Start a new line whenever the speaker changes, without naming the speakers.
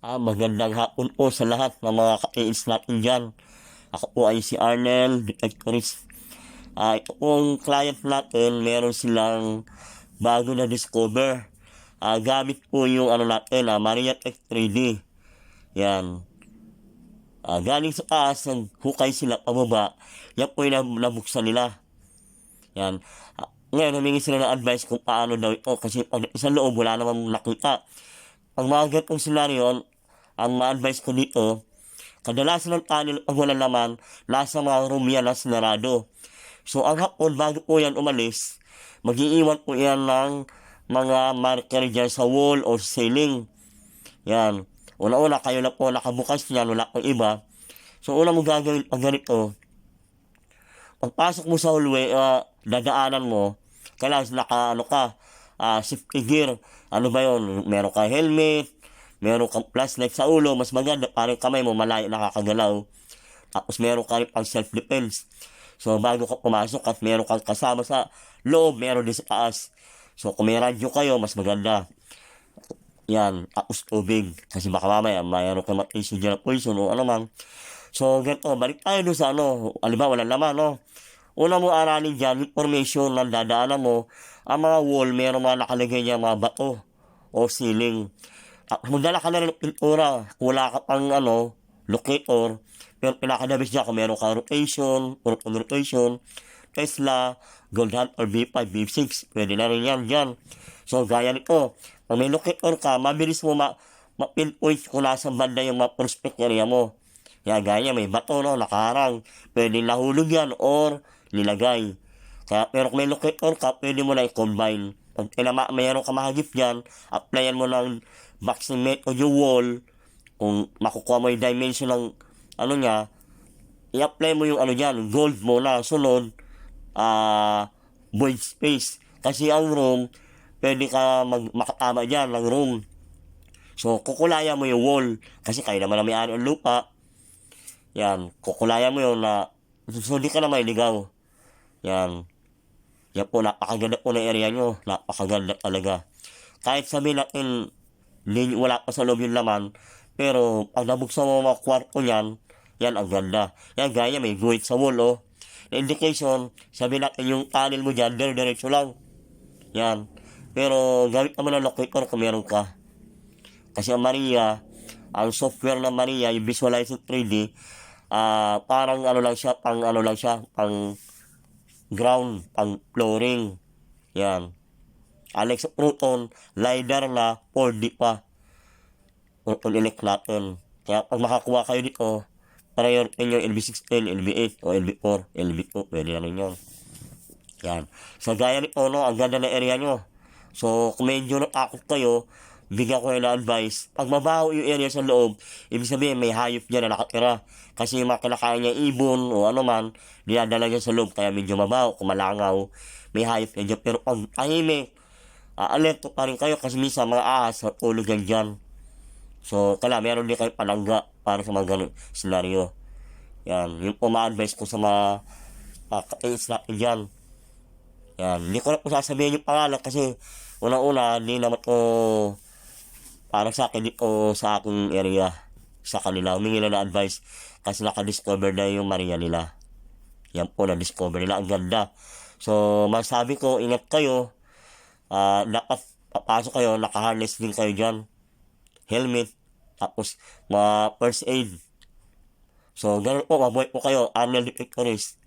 Ah, magandang hapon po sa lahat ng mga ka-aids natin dyan. Ako po ay si Arnel, detectorist. Ah, ito pong client natin, meron silang bago na discover. Ah, gamit po yung ano natin, ah, Maria Tech 3D. Yan. Ah, galing sa taas, hukay sila pababa. Yan po yung nab- nabuksan nila. Yan. Ah, ngayon, humingi sila ng advice kung paano daw ito. Kasi pag sa loob, wala namang nakita. Ang mga ganitong senaryo, ang ma-advise ko dito, kadalasan ng tunnel pag wala naman, nasa mga room yan na sinarado. So, ang hapon, bago po yan umalis, mag-iiwan po yan ng mga marker dyan sa wall or ceiling. Yan. Una-una, kayo na po nakabukas yan, wala pang iba. So, una mo gagawin pag ganito, pagpasok mo sa hallway, ah, dadaanan mo, kailangan naka, ano ka, ah, safety gear. Ano ba yon Meron ka helmet, meron kang flashlight sa ulo, mas maganda, parang kamay mo malayo nakakagalaw. Tapos meron ka rin pang self-defense. So, bago ka pumasok at meron kang kasama sa loob, meron din sa taas. So, kung may radyo kayo, mas maganda. Yan, tapos tubig. Kasi baka mamaya, mayroon ka matisyo dyan ng poison o ano man. So, ganito, balik tayo doon sa ano, alimbawa, wala naman, no? Una mo aralin dyan, information na dadaanan mo, ang mga wall, meron mga nakalagay niya mga bato o ceiling. At magdala ka na ng pintura, kung wala ka pang ano, locator, pero pinakadabis niya kung meron ka rotation, proton rotation, Tesla, Gold Hunt, or V5, V6, pwede na rin yan dyan. So, gaya nito, pag may locator ka, mabilis mo ma ma-pinpoint kung nasa banda yung mga prospect area mo. Kaya gaya may bato no, nakaharang. Pwede nahulog yan or nilagay. Kaya pero kung may locator ka, pwede mo na i-combine. Pag pinama, mayroon ka mahagip dyan, applyan mo ng vaccine method yung wall. Kung makukuha mo yung dimension ng ano niya, i-apply mo yung ano dyan, gold mo na, sunod, ah, void space. Kasi ang room, pwede ka mag makatama dyan ng room. So, kukulaya mo yung wall. Kasi kayo naman na may-ari ng lupa. Yan, kukulaya mo yun na so, hindi ka na mailigaw. Yan. Yan po, napakaganda po ng area nyo. Napakaganda talaga. Kahit sabihin natin, wala pa sa loob yung laman, pero pag nabuksan mo mga kwarto niyan, yan ang ganda. Yan gaya, may guhit sa wall, oh. Na indication, sabihin natin yung tunnel mo dyan, dire-diretso lang. Yan. Pero gamit naman ng locator kung meron ka. Kasi ang Maria, ang software ng Maria, yung visualizing 3D, ah parang ano lang siya, pang ano lang siya, pang ground, pang flooring. Yan. Alex Proton, LiDAR na 4D pa. Elect natin. Kaya pag makakuha kayo dito, priority nyo LB16, LB8, o LB4, LB2, pwede na rin yun. Yan. So, gaya nito, no, ang ganda ng area nyo. So, kung medyo natakot kayo, bigyan ko ng advice. Pag mabaho yung area sa loob, ibig sabihin may hayop dyan na nakatira. Kasi yung mga kinakain niya ibon o ano man, dinadala niya sa loob, kaya medyo mabaho, kumalangaw, may hayop yan dyan. Pero pag tahimik, uh, alerto pa rin kayo kasi minsan mga ahas at tulog yan dyan. So, kala, meron din kayo palangga para sa mga ganun senaryo. Yan, yung po ma-advise ko sa mga uh, ka-aids natin dyan. Yan, hindi ko na po sasabihin yung pangalan kasi una-una, hindi naman ko parang sa akin dito sa aking area sa kanila. Humingi na ng advice kasi nakadiscover na yung Maria nila. Yan po, na-discover nila. Ang ganda. So, masabi ko, ingat kayo. Ah, dapat kayo, naka-harness din kayo dyan. Helmet. Tapos, mga first aid. So, ganun po, mabuhay po kayo. Arnold Detectorist.